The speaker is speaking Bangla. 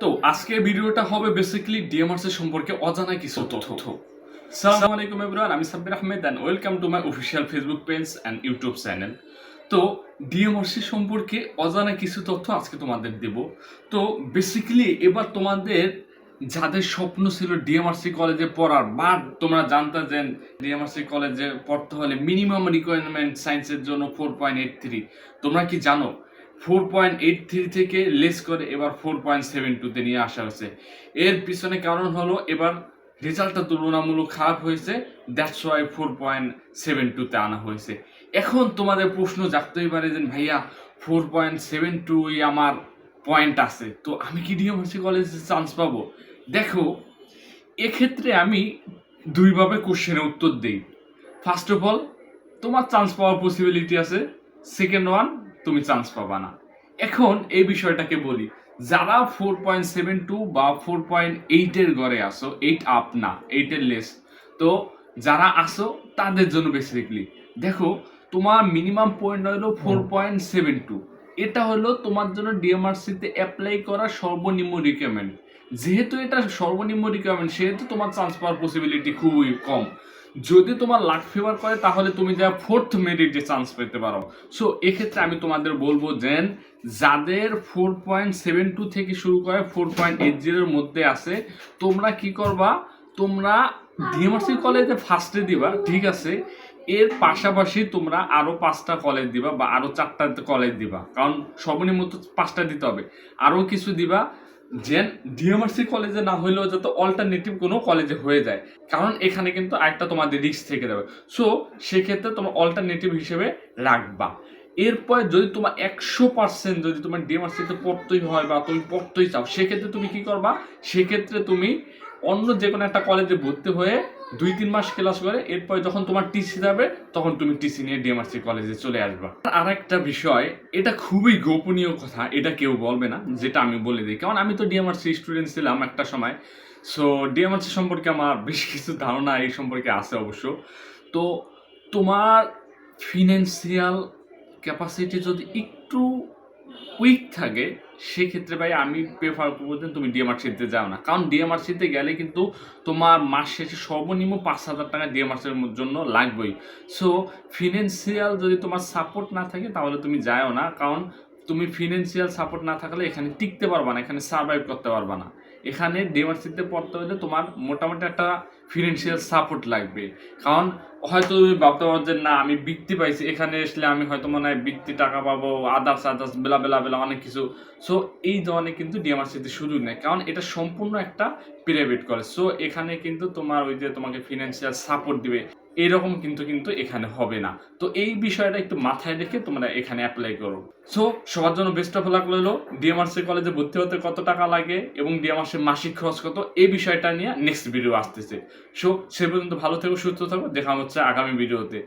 তো আজকের ভিডিওটা হবে বেসিক্যালি ডিএমআরস সম্পর্কে অজানা কিছু তথ্য। সালাম আলাইকুম এভরিওয়ান আমি Sabbir Ahmed and welcome to my official Facebook page and YouTube channel তো ডিএমআরসি সম্পর্কে অজানা কিছু তথ্য আজকে তোমাদের দেব। তো বেসিক্যালি এবার তোমাদের যাদের স্বপ্ন ছিল ডিএমআরসি কলেজে পড়ার, বা তোমরা জানতে যে ডিএমআরসি কলেজে পড়তে হলে মিনিমাম রিকোয়ারমেন্ট সায়েন্সের জন্য ফোর পয়েন্ট এইট থ্রি তোমরা কি জানো? ফোর পয়েন্ট এইট থ্রি থেকে লেস করে এবার ফোর পয়েন্ট সেভেন টুতে নিয়ে আসা হয়েছে। এর পিছনে কারণ হলো এবার রেজাল্টটা তুলনামূলক খারাপ হয়েছে that's why four point seven টুতে আনা হয়েছে। এখন তোমাদের প্রশ্ন জাগতেই পারে যে ভাইয়া ফোর পয়েন্ট সেভেন টুই আমার পয়েন্ট আছে, তো আমি কি ডিএমসি কলেজে চান্স পাবো? দেখো, এক্ষেত্রে আমি দুইভাবে কোশ্চেনের উত্তর দিই। ফার্স্ট অফ অল তোমার চান্স পাওয়ার পসিবিলিটি আছে। সেকেন্ড ওয়ান তুমি চান্স পাবা না। এখন এই বিষয়টাকে বলি যারা ফোর পয়েন্ট সেভেন টু বা ফোর পয়েন্ট এইটের ঘরে আসো এইট আপ না এইটের লেস তো যারা আসো তাদের জন্য বেসিক্যালি দেখো তোমার মিনিমাম পয়েন্ট হলো ফোর পয়েন্ট সেভেন টু এটা হলো তোমার জন্য ডিএমআরসিতে অ্যাপ্লাই করা সর্বনিম্ন রিকোয়ারমেন্ট যেহেতু এটা সর্বনিম্ন রিকোয়ারমেন্ট সেহেতু তোমার চান্স পাওয়ার পসিবিলিটি খুবই কম। যদি তোমার লাক ফেভার করে, তাহলে তুমি যা ফোর্থ মেরিটে চান্স পেতে পারো। সো এক্ষেত্রে আমি তোমাদের বলব যে, যাদের ফোর পয়েন্ট সেভেন টু থেকে শুরু করে ফোর পয়েন্ট এইট জিরোর মধ্যে আছে, তোমরা কি করবা? তোমরা ডিএমআরসি কলেজে ফার্স্টে দিবা, ঠিক আছে? এর পাশাপাশি তোমরা আরও পাঁচটা কলেজ দিবা বা আরও চারটা কলেজ দিবা। কারণ সর্বনিম্ন পাঁচটা দিতে হবে। আরও কিছু দিবা যে ডিএমআরসি কলেজে না হইলেও যাতে অল্টারনেটিভ কোনো কলেজে হয়ে যায়। কারণ এখানে কিন্তু আরেকটা তোমাদের রিস্ক থেকে যাবে। সো সেক্ষেত্রে তোমার অল্টারনেটিভ হিসেবে রাখবা। এরপর যদি তোমার একশো পার্সেন্ট যদি তোমার ডিএমআরসিতে পড়তেই হয় বা তুমি পড়তেই চাও, সেক্ষেত্রে তুমি কি করবা? সেক্ষেত্রে তুমি অন্য যে কোনো একটা কলেজে ভর্তি হয়ে দুই তিন মাস ক্লাস করে, এরপর যখন তোমার টিসি যাবে, তখন তুমি টিসি নিয়ে ডিএমআরসি কলেজে চলে আসবা। আর একটা বিষয়, এটা খুবই গোপনীয় কথা, এটা কেউ বলবে না, যেটা আমি বলে দিই। কারণ আমি তো ডিএমআরসি স্টুডেন্ট ছিলাম একটা সময়। সো ডিএমআরসি সম্পর্কে আমার বেশ কিছু ধারণা এই সম্পর্কে আছে অবশ্য। তো, তোমার ফিনান্সিয়াল ক্যাপাসিটি যদি একটু উইক থাকে, সেক্ষেত্রে ভাই আমি প্রেফার করব যে তুমি ডিএমআরসিতে যাও না। কারণ ডিএমআরসিতে গেলে কিন্তু তোমার মাস শেষে সর্বনিম্ন পাঁচ হাজার টাকা ডিএমআরসির জন্য লাগবেই। সো ফিনান্সিয়াল যদি তোমার সাপোর্ট না থাকে, তাহলে তুমি যাও না। কারণ তুমি ফিনান্সিয়াল সাপোর্ট না থাকলে এখানে টিকতে পারবা না, এখানে সার্ভাইভ করতে পারবা না। এখানে ডিএমআরসিতে পড়তে হলে তোমার মোটামুটি একটা ফিনান্সিয়াল সাপোর্ট লাগবে। কারণ হয়তো তুমি ভাবতে পারো যে, না, আমি বৃত্তি পাইছি, এখানে আসলে আমি হয়তো মনে হয় বৃত্তি টাকা পাবো আদার্স আদার্স বেলা বেলা বেলা অনেক কিছু। সো এই ধরনের কিন্তু ডিএমআরসিতে সুযোগ নেই, কারণ এটা সম্পূর্ণ একটা প্রাইভেট কলেজ সো এখানে কিন্তু তোমার ওই যে তোমাকে ফিনান্সিয়াল সাপোর্ট দিবে। এরকম কিন্তু কিন্তু এখানে হবে না। তো এই বিষয়টা একটু মাথায় রেখে তোমরা এখানে অ্যাপ্লাই করো। সো সবার জন্য বেস্ট অফ লাক রইল। ডিএমআরসি কলেজে ভর্তি হতে কত টাকা লাগে এবং ডিএমআরসি মাসিক খরচ কত? এই বিষয়টা নিয়ে নেক্সট ভিডিও আসতেছে। সো সে পর্যন্ত ভালো থেকো, সুস্থ থাকো। দেখা হচ্ছে আগামী ভিডিওতে